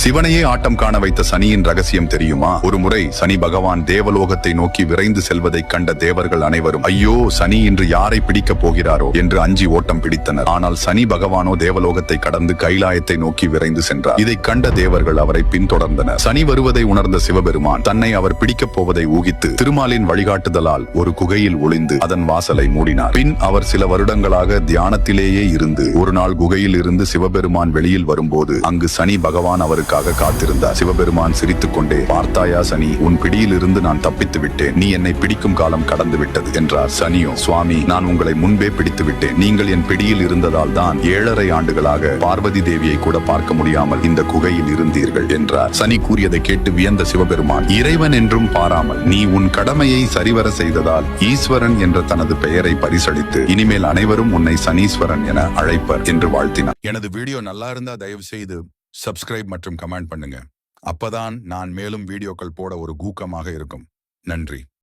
சிவனையே ஆட்டம் காண வைத்த சனியின் ரகசியம் தெரியுமா? ஒரு முறை சனி பகவான் தேவலோகத்தை நோக்கி விரைந்து செல்வதை கண்ட தேவர்கள் அனைவரும் ஐயோ சனி இன்று யாரை பிடிக்கப் போகிறாரோ? என்று அஞ்சி ஓட்டம் பிடித்தனர். ஆனால் சனி பகவானோ தேவலோகத்தை கடந்து கைலாயத்தை நோக்கி விரைந்து சென்றார். இதை கண்ட தேவர்கள் அவரை பின்தொடர்ந்தனர். சனி வருவதை உணர்ந்த சிவபெருமான் தன்னை அவர் பிடிக்கப் போவதை ஊகித்து திருமாலின் வழிகாட்டுதலால் ஒரு குகையில் ஒளிந்து அதன் வாசலை மூடினார். பின் அவர் சில வருடங்களாக தியானத்திலேயே இருந்து ஒரு நாள் குகையில் இருந்து சிவபெருமான் வெளியில் வரும்போது அங்கு சனி பகவான் அவருக்காக காத்திருந்தார். சிவபெருமான் சிரித்துக் கொண்டே பார்த்தாயா சனி உன் பிடியில் இருந்து நான் தப்பித்து விட்டேன். நீ என்னை பிடிக்கும் காலம் கடந்து விட்டது என்றார். சனியோ சுவாமி நான் உங்களை முன்பே பிடித்து விட்டேன். நீங்கள் என் பிடியில் இருந்ததால் தான் ஏழரை ஆண்டுகளாக பார்வதி தேவியை கூட பார்க்க முடியாமல் இந்த குகையில் இருந்தீர்கள் என்றார். சனி கூறியதை கேட்டு வியந்த சிவபெருமான் இறைவன் என்றும் பாராமல் நீ உன் கடமையை சரிவர செய்ததால் ஈஸ்வரன் என்ற தனது பெயரை பரிசளித்து இனிமேல் அனைவரும் உன்னை சனீஸ்வரன் என அழைப்பர் என்று வாழ்த்தினார். எனது வீடியோ நல்லா இருந்தா தயவு செய்து சப்ஸ்கிரைப் மற்றும் கமெண்ட் பண்ணுங்க. அப்பதான் நான் மேலும் வீடியோக்கள் போட ஒரு ஊக்கமாக இருக்கும். நன்றி.